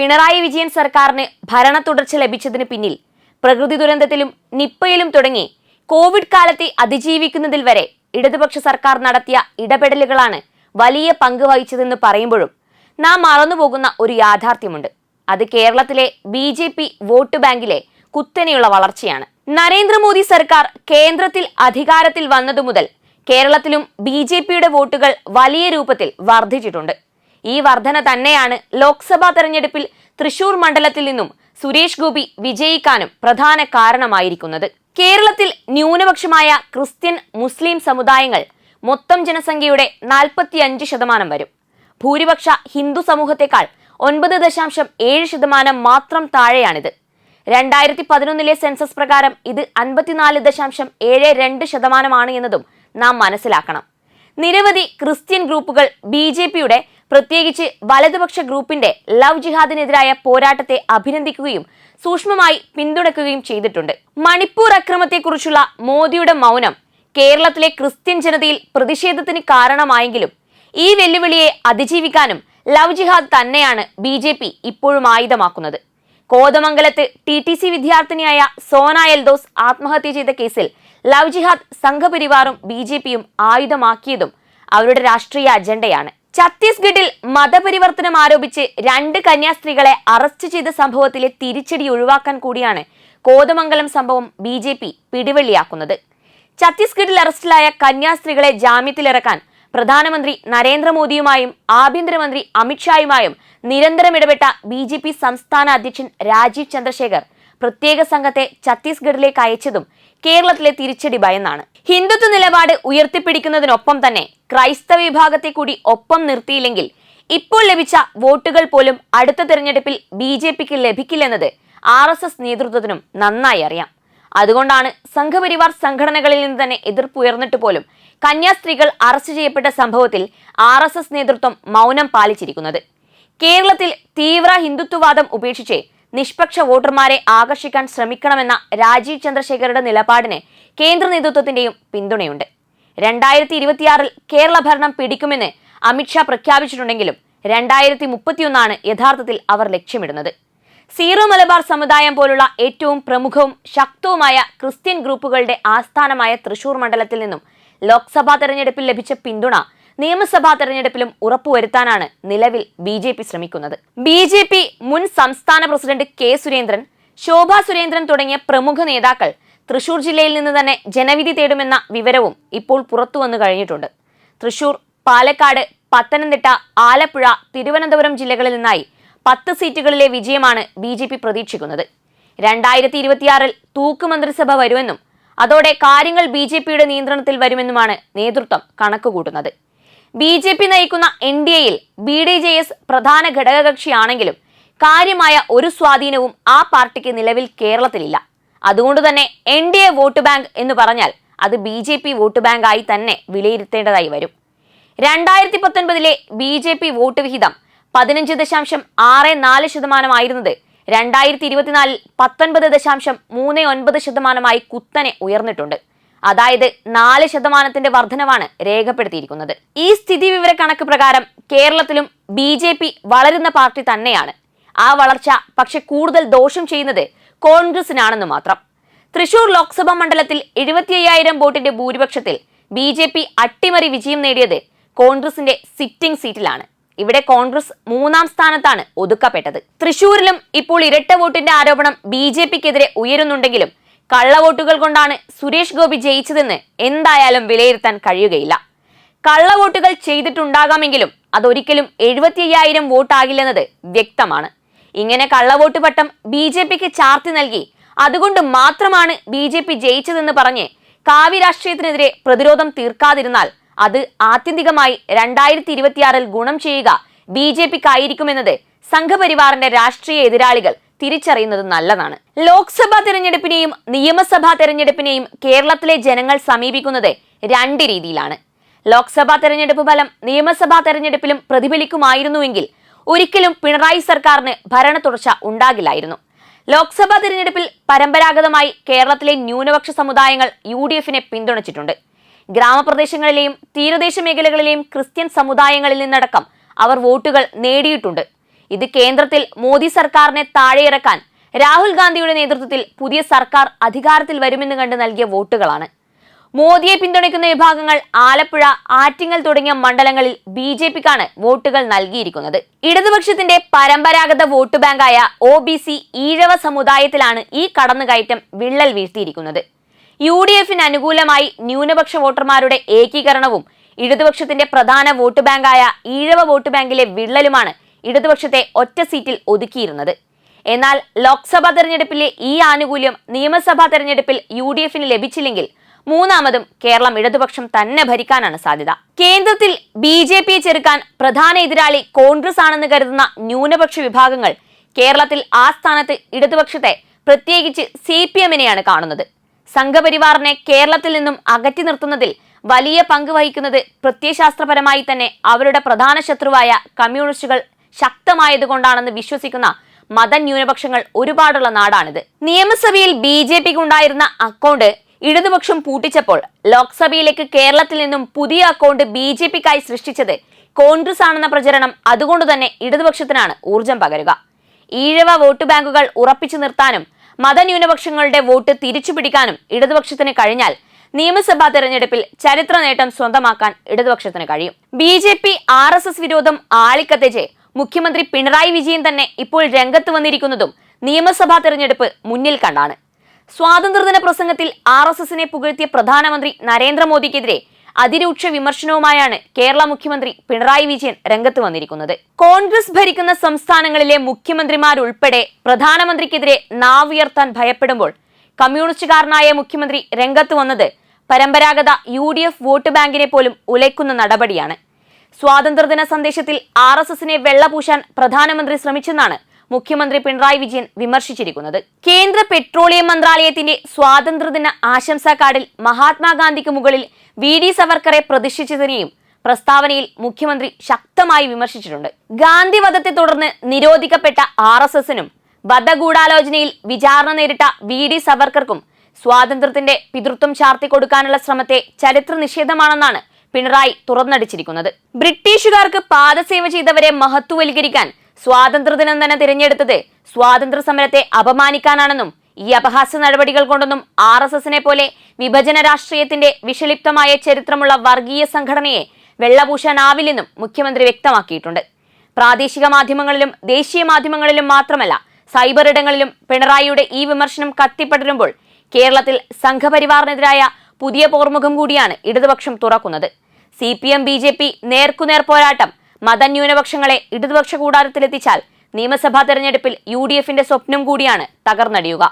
പിണറായി വിജയൻ സർക്കാരിന് ഭരണ തുടർച്ച ലഭിച്ചതിന് പിന്നിൽ പ്രകൃതി ദുരന്തത്തിലും നിപ്പയിലും തുടങ്ങി കോവിഡ് കാലത്തെ അതിജീവിക്കുന്നതിൽ വരെ ഇടതുപക്ഷ സർക്കാർ നടത്തിയ ഇടപെടലുകളാണ് വലിയ പങ്ക് വഹിച്ചതെന്ന് പറയുമ്പോഴും നാം മറന്നുപോകുന്ന ഒരു യാഥാർത്ഥ്യമുണ്ട്. അത് കേരളത്തിലെ ബി ജെ പി വോട്ട് ബാങ്കിലെ കുത്തനെയുള്ള വളർച്ചയാണ്. നരേന്ദ്രമോദി സർക്കാർ കേന്ദ്രത്തിൽ അധികാരത്തിൽ വന്നതു മുതൽ കേരളത്തിലും ബി ജെ പിയുടെ വോട്ടുകൾ വലിയ രൂപത്തിൽ വർദ്ധിച്ചിട്ടുണ്ട്. ഈ വർധന തന്നെയാണ് ലോക്സഭാ തെരഞ്ഞെടുപ്പിൽ തൃശൂർ മണ്ഡലത്തിൽ നിന്നും സുരേഷ് ഗോപി വിജയിക്കാനും പ്രധാന കാരണമായിരിക്കുന്നത്. കേരളത്തിൽ ന്യൂനപക്ഷമായ ക്രിസ്ത്യൻ മുസ്ലിം സമുദായങ്ങൾ മൊത്തം ജനസംഖ്യയുടെ നാൽപ്പത്തിയഞ്ച് ശതമാനം വരും. ഭൂരിപക്ഷ ഹിന്ദു സമൂഹത്തെക്കാൾ ഒൻപത് ദശാംശം ഏഴ് ശതമാനം മാത്രം താഴെയാണിത്. രണ്ടായിരത്തി പതിനൊന്നിലെ സെൻസസ് പ്രകാരം ഇത് അൻപത്തിനാല് ദശാംശം ഏഴ് രണ്ട് ശതമാനമാണ് എന്നതും നാം മനസ്സിലാക്കണം. നിരവധി ക്രിസ്ത്യൻ ഗ്രൂപ്പുകൾ ബി ജെ പിയുടെ പ്രത്യേകിച്ച് വലതുപക്ഷ ഗ്രൂപ്പിന്റെ ലവ് ജിഹാദിനെതിരായ പോരാട്ടത്തെ അഭിനന്ദിക്കുകയും സൂക്ഷ്മമായി പിന്തുണയ്ക്കുകയും ചെയ്തിട്ടുണ്ട്. മണിപ്പൂർ അക്രമത്തെക്കുറിച്ചുള്ള മോദിയുടെ മൗനം കേരളത്തിലെ ക്രിസ്ത്യൻ ജനതയിൽ പ്രതിഷേധത്തിന് കാരണമായെങ്കിലും ഈ വെല്ലുവിളിയെ അതിജീവിക്കാനും ലവ് ജിഹാദ് തന്നെയാണ് ബി ജെ പി ഇപ്പോഴും ആയുധമാക്കുന്നത്. കോതമംഗലത്ത് ടി ടി സി വിദ്യാർത്ഥിനിയായ സോന എൽദോസ് ആത്മഹത്യ ചെയ്ത കേസിൽ ലവ് ജിഹാദ് സംഘപരിവാറും ബി ജെ പിയും ആയുധമാക്കിയതും അവരുടെ രാഷ്ട്രീയ അജണ്ടയാണ്. ഛത്തീസ്ഗഡിൽ മതപരിവർത്തനം ആരോപിച്ച് രണ്ട് കന്യാസ്ത്രീകളെ അറസ്റ്റ് ചെയ്ത സംഭവത്തിലെ തിരിച്ചടി ഒഴിവാക്കാൻ കൂടിയാണ് കോതമംഗലം സംഭവം ബി ജെ പി പിടിവള്ളിയാക്കുന്നത്. ഛത്തീസ്ഗഡിൽ അറസ്റ്റിലായ കന്യാസ്ത്രീകളെ ജാമ്യത്തിലിറക്കാൻ പ്രധാനമന്ത്രി നരേന്ദ്രമോദിയുമായും ആഭ്യന്തരമന്ത്രി അമിത്ഷായുമായും നിരന്തരം ഇടപെട്ട ബി ജെ പി സംസ്ഥാന അധ്യക്ഷൻ രാജീവ് ചന്ദ്രശേഖർ പ്രത്യേക സംഘത്തെ ഛത്തീസ്ഗഡിലേക്ക് അയച്ചതും കേരളത്തിലെ തിരിച്ചടി ഭയന്നാണ്. ഹിന്ദുത്വ നിലപാട് ഉയർത്തിപ്പിടിക്കുന്നതിനൊപ്പം തന്നെ ക്രൈസ്തവ വിഭാഗത്തെ കൂടി ഒപ്പം നിർത്തിയില്ലെങ്കിൽ ഇപ്പോൾ ലഭിച്ച വോട്ടുകൾ പോലും അടുത്ത തെരഞ്ഞെടുപ്പിൽ ബി ജെ പിക്ക് ലഭിക്കില്ലെന്നത് ആർ എസ് എസ് നേതൃത്വത്തിനും നന്നായി അറിയാം. അതുകൊണ്ടാണ് സംഘപരിവാർ സംഘടനകളിൽ നിന്ന് തന്നെ എതിർപ്പ് ഉയർന്നിട്ട് പോലും കന്യാസ്ത്രീകൾ അറസ്റ്റ് ചെയ്യപ്പെട്ട സംഭവത്തിൽ ആർ എസ് എസ് നേതൃത്വം മൗനം പാലിച്ചിരിക്കുന്നത്. കേരളത്തിൽ തീവ്ര ഹിന്ദുത്വവാദം ഉപേക്ഷിച്ച് നിഷ്പക്ഷ വോട്ടർമാരെ ആകർഷിക്കാൻ ശ്രമിക്കണമെന്ന രാജീവ് ചന്ദ്രശേഖരുടെ നിലപാടിന് കേന്ദ്ര നേതൃത്വത്തിന്റെയും പിന്തുണയുണ്ട്. രണ്ടായിരത്തി ഇരുപത്തിയാറിൽ കേരള ഭരണം പിടിക്കുമെന്ന് അമിത്ഷാ പ്രഖ്യാപിച്ചിട്ടുണ്ടെങ്കിലും രണ്ടായിരത്തി മുപ്പത്തിയൊന്നാണ് യഥാർത്ഥത്തിൽ അവർ ലക്ഷ്യമിടുന്നത്. സീറോ മലബാർ സമുദായം പോലുള്ള ഏറ്റവും പ്രമുഖവും ശക്തവുമായ ക്രിസ്ത്യൻ ഗ്രൂപ്പുകളുടെ ആസ്ഥാനമായ തൃശൂർ മണ്ഡലത്തിൽ നിന്നും ലോക്സഭാ തെരഞ്ഞെടുപ്പിൽ ലഭിച്ച പിന്തുണ നിയമസഭാ തെരഞ്ഞെടുപ്പിലും ഉറപ്പുവരുത്താനാണ് നിലവിൽ ബി ജെ പി ശ്രമിക്കുന്നത്. ബി ജെ പി മുൻ സംസ്ഥാന പ്രസിഡന്റ് കെ സുരേന്ദ്രൻ ശോഭാ സുരേന്ദ്രൻ തുടങ്ങിയ പ്രമുഖ നേതാക്കൾ തൃശൂർ ജില്ലയിൽ നിന്ന് തന്നെ ജനവിധി തേടുമെന്ന വിവരവും ഇപ്പോൾ പുറത്തു വന്നു കഴിഞ്ഞിട്ടുണ്ട്. തൃശൂർ പാലക്കാട് പത്തനംതിട്ട ആലപ്പുഴ തിരുവനന്തപുരം ജില്ലകളിൽ നിന്നായി പത്ത് സീറ്റുകളിലെ വിജയമാണ് ബി ജെ പി പ്രതീക്ഷിക്കുന്നത്. രണ്ടായിരത്തി ഇരുപത്തിയാറിൽ തൂക്കുമന്ത്രിസഭ വരുമെന്നും അതോടെ കാര്യങ്ങൾ ബി ജെ പിയുടെ നിയന്ത്രണത്തിൽ വരുമെന്നുമാണ് നേതൃത്വം കണക്കുകൂട്ടുന്നത്. ബി ജെ പി നയിക്കുന്ന എൻ ഡി എയിൽ ബി ഡി ജെ എസ് പ്രധാന ഘടകകക്ഷിയാണെങ്കിലും കാര്യമായ ഒരു സ്വാധീനവും ആ പാർട്ടിക്ക് നിലവിൽ കേരളത്തിലില്ല. അതുകൊണ്ട് തന്നെ N D A vote bank എന്ന് പറഞ്ഞാൽ അത് ബി ജെ പി വോട്ട് ബാങ്കായി തന്നെ വിലയിരുത്തേണ്ടതായി വരും. രണ്ടായിരത്തി പത്തൊൻപതിലെ ബി ജെ പി വോട്ട് വിഹിതം പതിനഞ്ച് ദശാംശം ആറ് നാല് ശതമാനമായിരുന്നത് രണ്ടായിരത്തി ഇരുപത്തിനാലിൽ പത്തൊൻപത് ദശാംശം മൂന്ന് ഒൻപത് ശതമാനമായി കുത്തനെ ഉയർന്നിട്ടുണ്ട്. അതായത് നാല് ശതമാനത്തിന്റെ വർധനവാണ് രേഖപ്പെടുത്തിയിരിക്കുന്നത്. ഈ സ്ഥിതി വിവര കണക്ക് പ്രകാരം കേരളത്തിലും ബി ജെ പി വളരുന്ന പാർട്ടി തന്നെയാണ്. ആ വളർച്ച പക്ഷെ കൂടുതൽ ദോഷം ചെയ്യുന്നത് കോൺഗ്രസിനാണെന്ന് മാത്രം. തൃശൂർ ലോക്സഭാ മണ്ഡലത്തിൽ എഴുപത്തി അയ്യായിരം വോട്ടിന്റെ ഭൂരിപക്ഷത്തിൽ ബി ജെ പി അട്ടിമറി വിജയം നേടിയത് കോൺഗ്രസിന്റെ സിറ്റിംഗ് സീറ്റിലാണ്. ഇവിടെ കോൺഗ്രസ് മൂന്നാം സ്ഥാനത്താണ് ഒതുക്കപ്പെട്ടത്. തൃശൂരിലും ഇപ്പോൾ ഇരട്ട വോട്ടിന്റെ ആരോപണം ബി ജെ പിക്കെതിരെ ഉയരുന്നുണ്ടെങ്കിലും കള്ളവോട്ടുകൾ കൊണ്ടാണ് സുരേഷ് ഗോപി ജയിച്ചതെന്ന് എന്തായാലും വിലയിരുത്താൻ കഴിയുകയില്ല. കള്ളവോട്ടുകൾ ചെയ്തിട്ടുണ്ടാകാമെങ്കിലും അതൊരിക്കലും എഴുപത്തി അയ്യായിരം വോട്ടാകില്ലെന്നത് വ്യക്തമാണ്. ഇങ്ങനെ കള്ളവോട്ട് പട്ടം ബി ജെ പിക്ക് ചാർത്തി നൽകി അതുകൊണ്ട് മാത്രമാണ് ബി ജെ പി ജയിച്ചതെന്ന് പറഞ്ഞ് കാവ്യ രാഷ്ട്രീയത്തിനെതിരെ പ്രതിരോധം തീർക്കാതിരുന്നാൽ അത് ആത്യന്തികമായി രണ്ടായിരത്തി ഇരുപത്തിയാറിൽ ഗുണം ചെയ്യുക ബി ജെ പിക്കായിരിക്കുമെന്നത് സംഘപരിവാറിന്റെ രാഷ്ട്രീയ എതിരാളികൾ തിരിച്ചറിയുന്നത് നല്ലതാണ്. ലോക്സഭാ തെരഞ്ഞെടുപ്പിനെയും നിയമസഭാ തെരഞ്ഞെടുപ്പിനെയും കേരളത്തിലെ ജനങ്ങൾ സമീപിക്കുന്നത് രണ്ട് രീതിയിലാണ്. ലോക്സഭാ തെരഞ്ഞെടുപ്പ് ഫലം നിയമസഭാ തെരഞ്ഞെടുപ്പിലും പ്രതിഫലിക്കുമായിരുന്നുവെങ്കിൽ ഒരിക്കലും പിണറായി സർക്കാരിന് ഭരണ തുടർച്ച ഉണ്ടാകില്ലായിരുന്നു. ലോക്സഭാ തിരഞ്ഞെടുപ്പിൽ പരമ്പരാഗതമായി കേരളത്തിലെ ന്യൂനപക്ഷ സമുദായങ്ങൾ യു ഡി എഫിനെ പിന്തുണച്ചിട്ടുണ്ട്. ഗ്രാമപ്രദേശങ്ങളിലെയും തീരദേശ മേഖലകളിലെയും ക്രിസ്ത്യൻ സമുദായങ്ങളിൽ നിന്നടക്കം അവർ വോട്ടുകൾ നേടിയിട്ടുണ്ട്. ഇത് കേന്ദ്രത്തിൽ മോദി സർക്കാരിനെ താഴെയിറക്കാൻ രാഹുൽ ഗാന്ധിയുടെ നേതൃത്വത്തിൽ പുതിയ സർക്കാർ അധികാരത്തിൽ വരുമെന്ന് കണ്ട് നൽകിയ വോട്ടുകളാണ്. മോദിയെ പിന്തുണയ്ക്കുന്ന വിഭാഗങ്ങൾ ആലപ്പുഴ ആറ്റിങ്ങൽ തുടങ്ങിയ മണ്ഡലങ്ങളിൽ ബി ജെ പിക്കാണ് വോട്ടുകൾ നൽകിയിരിക്കുന്നത്. ഇടതുപക്ഷത്തിന്റെ പരമ്പരാഗത വോട്ട് ബാങ്കായ ഒ ബി സി ഈഴവ സമുദായത്തിലാണ് ഈ കടന്നുകയറ്റം വിള്ളൽ വീഴ്ത്തിയിരിക്കുന്നത്. യു ഡി എഫിന് അനുകൂലമായി ന്യൂനപക്ഷ വോട്ടർമാരുടെ ഏകീകരണവും ഇടതുപക്ഷത്തിന്റെ പ്രധാന വോട്ട് ബാങ്കായ ഈഴവ വോട്ട് ബാങ്കിലെ വിള്ളലുമാണ് ഇടതുപക്ഷത്തെ ഒറ്റ സീറ്റിൽ ഒതുക്കിയിരുന്നത്. എന്നാൽ ലോക്സഭാ തെരഞ്ഞെടുപ്പിലെ ഈ ആനുകൂല്യം നിയമസഭാ തെരഞ്ഞെടുപ്പിൽ യു ഡി എഫിന് ലഭിച്ചില്ലെങ്കിൽ മൂന്നാമതും കേരളം ഇടതുപക്ഷം തന്നെ ഭരിക്കാനാണ് സാധ്യത. കേന്ദ്രത്തിൽ ബി ജെ പിയെ ചെറുക്കാൻ പ്രധാന എതിരാളി കോൺഗ്രസ് ആണെന്ന് കരുതുന്ന ന്യൂനപക്ഷ വിഭാഗങ്ങൾ കേരളത്തിൽ ആ സ്ഥാനത്ത് ഇടതുപക്ഷത്തെ പ്രത്യേകിച്ച് സി പി എമ്മിനെയാണ് കാണുന്നത്. സംഘപരിവാറിനെ കേരളത്തിൽ നിന്നും അകറ്റി നിർത്തുന്നതിൽ വലിയ പങ്ക് വഹിക്കുന്നത് പ്രത്യയശാസ്ത്രപരമായി തന്നെ അവരുടെ പ്രധാന ശത്രുവായ കമ്മ്യൂണിസ്റ്റുകൾ ശക്തമായതുകൊണ്ടാണെന്ന് വിശ്വസിക്കുന്ന മതന്യൂനപക്ഷങ്ങൾ ഒരുപാടുള്ള നാടാണിത്. നിയമസഭയിൽ ബി ജെ പിക്ക് ഉണ്ടായിരുന്ന അക്കൗണ്ട് ഇടതുപക്ഷം പൂട്ടിച്ചപ്പോൾ ലോക്സഭയിലേക്ക് കേരളത്തിൽ നിന്നും പുതിയ അക്കൗണ്ട് ബി ജെ പിക്കായി സൃഷ്ടിച്ചത് കോൺഗ്രസ് ആണെന്ന പ്രചരണം അതുകൊണ്ട് തന്നെ ഇടതുപക്ഷത്തിനാണ് ഊർജം പകരുക. ഈഴവ വോട്ട് ബാങ്കുകൾ ഉറപ്പിച്ചു നിർത്താനും മതന്യൂനപക്ഷങ്ങളുടെ വോട്ട് തിരിച്ചുപിടിക്കാനും ഇടതുപക്ഷത്തിന് കഴിഞ്ഞാൽ നിയമസഭാ തെരഞ്ഞെടുപ്പിൽ ചരിത്ര നേട്ടം സ്വന്തമാക്കാൻ ഇടതുപക്ഷത്തിന് കഴിയും. B J P R S S വിരോധം ആളിക്കത്തിച്ച് മുഖ്യമന്ത്രി പിണറായി വിജയൻ തന്നെ ഇപ്പോൾ രംഗത്ത് വന്നിരിക്കുന്നതും നിയമസഭാ തെരഞ്ഞെടുപ്പ് മുന്നിൽ കണ്ടാണ്. സ്വാതന്ത്ര്യദിന പ്രസംഗത്തിൽ ആർ എസ് എസിനെ പുകഴ്ത്തിയ പ്രധാനമന്ത്രി നരേന്ദ്രമോദിക്കെതിരെ അതിരൂക്ഷ വിമർശനവുമായാണ് കേരള മുഖ്യമന്ത്രി പിണറായി വിജയൻ രംഗത്ത് വന്നിരിക്കുന്നത്. കോൺഗ്രസ് ഭരിക്കുന്ന സംസ്ഥാനങ്ങളിലെ മുഖ്യമന്ത്രിമാരുൾപ്പെടെ പ്രധാനമന്ത്രിക്കെതിരെ നാവുയർത്താൻ ഭയപ്പെടുമ്പോൾ കമ്മ്യൂണിസ്റ്റുകാരനായ മുഖ്യമന്ത്രി രംഗത്ത് വന്നത് പരമ്പരാഗത യു ഡി എഫ് വോട്ട് ബാങ്കിനെ പോലും ഉലയ്ക്കുന്ന നടപടിയാണ്. സ്വാതന്ത്ര്യദിന സന്ദേശത്തിൽ ആർ എസ് എസിനെ വെള്ളപൂശാൻ പ്രധാനമന്ത്രി ശ്രമിച്ചെന്നാണ് മുഖ്യമന്ത്രി പിണറായി വിജയൻ വിമർശിച്ചിരിക്കുന്നത്. കേന്ദ്ര പെട്രോളിയം മന്ത്രാലയത്തിന്റെ സ്വാതന്ത്ര്യദിന ആശംസാ കാർഡിൽ മഹാത്മാഗാന്ധിക്ക് മുകളിൽ വി ഡി സവർക്കറെ പ്രതിഷ്ഠിച്ചതിനെയും പ്രസ്താവനയിൽ മുഖ്യമന്ത്രി ശക്തമായി വിമർശിച്ചിട്ടുണ്ട്. ഗാന്ധിവധത്തെ തുടർന്ന് നിരോധിക്കപ്പെട്ട ആർ എസ് എസിനും വധഗൂഢാലോചനയിൽ വിചാരണ നേരിട്ട വി ഡി സവർക്കർക്കും സ്വാതന്ത്ര്യത്തിന്റെ പിതൃത്വം ചാർത്തി കൊടുക്കാനുള്ള ശ്രമത്തെ ചരിത്ര നിഷേധമാണെന്നാണ് പിണറായി തുറന്നടിച്ചിരിക്കുന്നത്. ബ്രിട്ടീഷുകാർക്ക് പാദസേവ ചെയ്തവരെ മഹത്വവൽക്കരിക്കാൻ സ്വാതന്ത്ര്യദിനം തന്നെ തിരഞ്ഞെടുത്തത് സ്വാതന്ത്ര്യ സമരത്തെ അപമാനിക്കാനാണെന്നും ഈ അപഹാസ്യ നടപടികൾ കൊണ്ടൊന്നും ആർ എസ് എസിനെ പോലെ വിഭജന രാഷ്ട്രീയത്തിന്റെ വിഷലിപ്തമായ ചരിത്രമുള്ള വർഗീയ സംഘടനയെ വെള്ളപൂശാനാവില്ലെന്നും മുഖ്യമന്ത്രി വ്യക്തമാക്കിയിട്ടുണ്ട്. പ്രാദേശിക മാധ്യമങ്ങളിലും ദേശീയ മാധ്യമങ്ങളിലും മാത്രമല്ല സൈബർ ഇടങ്ങളിലും പിണറായിയുടെ ഈ വിമർശനം കത്തിപ്പടരുമ്പോൾ കേരളത്തിൽ സംഘപരിവാറിനെതിരായ പുതിയ പോർമുഖം കൂടിയാണ് ഇടതുപക്ഷം തുറക്കുന്നത്. C P M B J P നേർക്കുനേർ പോരാട്ടം മതന്യൂനപക്ഷങ്ങളെ ഇടതുപക്ഷ കൂടാരത്തിലെത്തിച്ചാൽ നിയമസഭാ തെരഞ്ഞെടുപ്പിൽ യു ഡി എഫിന്റെ സ്വപ്നം കൂടിയാണ് തകർന്നടിയുക.